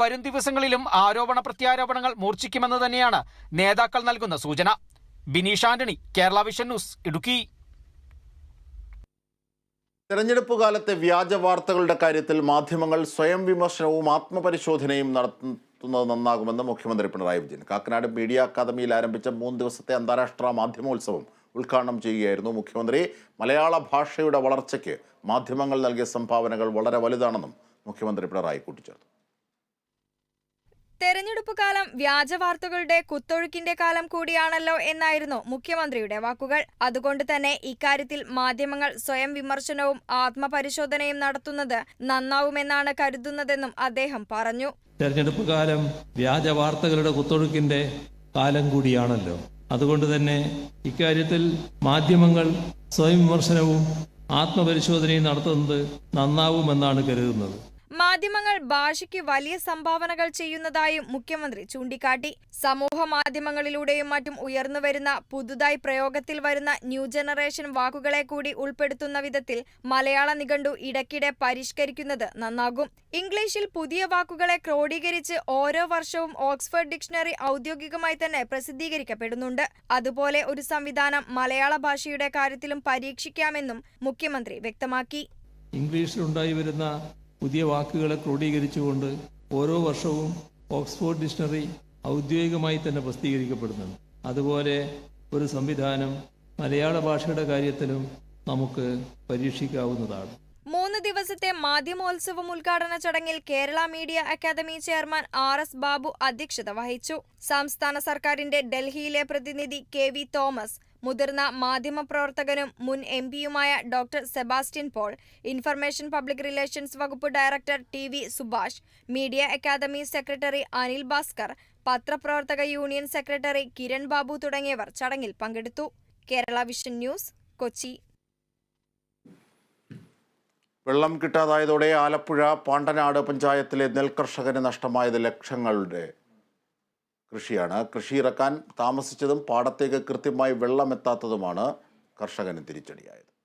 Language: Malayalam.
വരും ദിവസങ്ങളിലും ആരോപണ പ്രത്യാരോപണങ്ങൾ മൂർച്ഛിക്കുമെന്ന് തന്നെയാണ് നേതാക്കൾ നൽകുന്ന സൂചന. Bineesh Antony Kerala vision news Idukki. തെരഞ്ഞെടുപ്പ് കാലത്തെ വ്യാജ വാർത്തകളുടെ കാര്യത്തിൽ മാധ്യമങ്ങൾ സ്വയം വിമർശനവും ആത്മപരിശോധനയും നടത്തുന്നത് നന്നാകുമെന്ന് മുഖ്യമന്ത്രി പിണറായി വിജയൻ. കാക്കനാട് മീഡിയ അക്കാദമിയിൽ ആരംഭിച്ച മൂന്ന് ദിവസത്തെ അന്താരാഷ്ട്ര മാധ്യമോത്സവം ഉദ്ഘാടനം ചെയ്യുകയായിരുന്നു മുഖ്യമന്ത്രി. മലയാള ഭാഷയുടെ വളർച്ചയ്ക്ക് മാധ്യമങ്ങൾ നൽകിയ സംഭാവനകൾ വളരെ വലുതാണെന്നും മുഖ്യമന്ത്രി പിണറായി കൂട്ടിച്ചേർത്തു. തെരഞ്ഞെടുപ്പ് കാലം വ്യാജ വാർത്തകളുടെ കുത്തൊഴുക്കിന്റെ കാലം കൂടിയാണല്ലോ എന്നായിരുന്നു മുഖ്യമന്ത്രിയുടെ വാക്കുകൾ. അതുകൊണ്ട് തന്നെ ഇക്കാര്യത്തിൽ മാധ്യമങ്ങൾ സ്വയം വിമർശനവും ആത്മപരിശോധനയും നടത്തുന്നത് നന്നാവുമെന്നാണ് കരുതുന്നതെന്നും അദ്ദേഹം പറഞ്ഞു. തെരഞ്ഞെടുപ്പ് കാലം വ്യാജ വാർത്തകളുടെ കുത്തൊഴുക്കിന്റെ കാലം കൂടിയാണല്ലോ. അതുകൊണ്ട് തന്നെ ഇക്കാര്യത്തിൽ മാധ്യമങ്ങൾ സ്വയം വിമർശനവും ആത്മപരിശോധനയും നടത്തുന്നത് നന്നാവുമെന്നാണ് കരുതുന്നത്. മാധ്യമങ്ങൾ ഭാഷയ്ക്ക് വലിയ സംഭാവനകൾ ചെയ്യുന്നതായും മുഖ്യമന്ത്രി ചൂണ്ടിക്കാട്ടി. സമൂഹ മാധ്യമങ്ങളിലൂടെയും മറ്റും ഉയർന്നുവരുന്ന പുതുതായി പ്രയോഗത്തിൽ വരുന്ന ന്യൂ ജനറേഷൻ വാക്കുകളെ കൂടി ഉൾപ്പെടുത്തുന്ന വിധത്തിൽ മലയാള നിഘണ്ടു ഇടയ്ക്കിടെ പരിഷ്കരിക്കുന്നത് നന്നാകും. ഇംഗ്ലീഷിൽ പുതിയ വാക്കുകളെ ക്രോഡീകരിച്ച് ഓരോ വർഷവും ഓക്സ്ഫോർഡ് ഡിക്ഷണറി ഔദ്യോഗികമായി തന്നെ പ്രസിദ്ധീകരിക്കപ്പെടുന്നുണ്ട്. അതുപോലെ ഒരു സംവിധാനം മലയാള ഭാഷയുടെ കാര്യത്തിലും പരീക്ഷിക്കാമെന്നും മുഖ്യമന്ത്രി വ്യക്തമാക്കി. ഇംഗ്ലീഷിലുണ്ടായി വരുന്ന പുതിയ വാക്കുകളെ ക്രോഡീകരിച്ചുകൊണ്ട് ഓരോ വർഷവും ഓക്സ്ഫോർഡ് ഡിക്ഷണറി ഔദ്യോഗികമായി തന്നെ പ്രസിദ്ധീകരിക്കപ്പെടുന്നുണ്ട് അതുപോലെ ഒരു സംവിധാനം മലയാള ഭാഷയുടെ കാര്യത്തിലും നമുക്ക് പരീക്ഷിക്കാവുന്നതാണ്. ദിവസത്തെ മാധ്യമോത്സവം ഉദ്ഘാടന ചടങ്ങിൽ Kerala media academy chairman R S Babu അധ്യക്ഷത വഹിച്ചു. സംസ്ഥാന സർക്കാരിന്റെ ഡൽഹിയിലെ പ്രതിനിധി കെ വി തോമസ് മുതിർന്ന മാധ്യമപ്രവർത്തകനും മുൻ M പിയുമായ doctor Sebastian Paul information public relations വകുപ്പ് director T V Subhash media academy secretary Anil Bhaskar പത്രപ്രവർത്തക യൂണിയൻ സെക്രട്ടറി കിരൺ ബാബു തുടങ്ങിയവർ ചടങ്ങിൽ പങ്കെടുത്തു. Kerala vision news Kochi. വെള്ളം കിട്ടാതായതോടെ ആലപ്പുഴ പാണ്ടനാട് പഞ്ചായത്തിലെ നെൽകർഷകന് നഷ്ടമായത് ലക്ഷങ്ങളുടെ കൃഷിയാണ്. കൃഷി ഇറക്കാൻ താമസിച്ചതും പാടത്തേക്ക് കൃത്യമായി വെള്ളമെത്താത്തതുമാണ് കർഷകന് തിരിച്ചടിയായത്.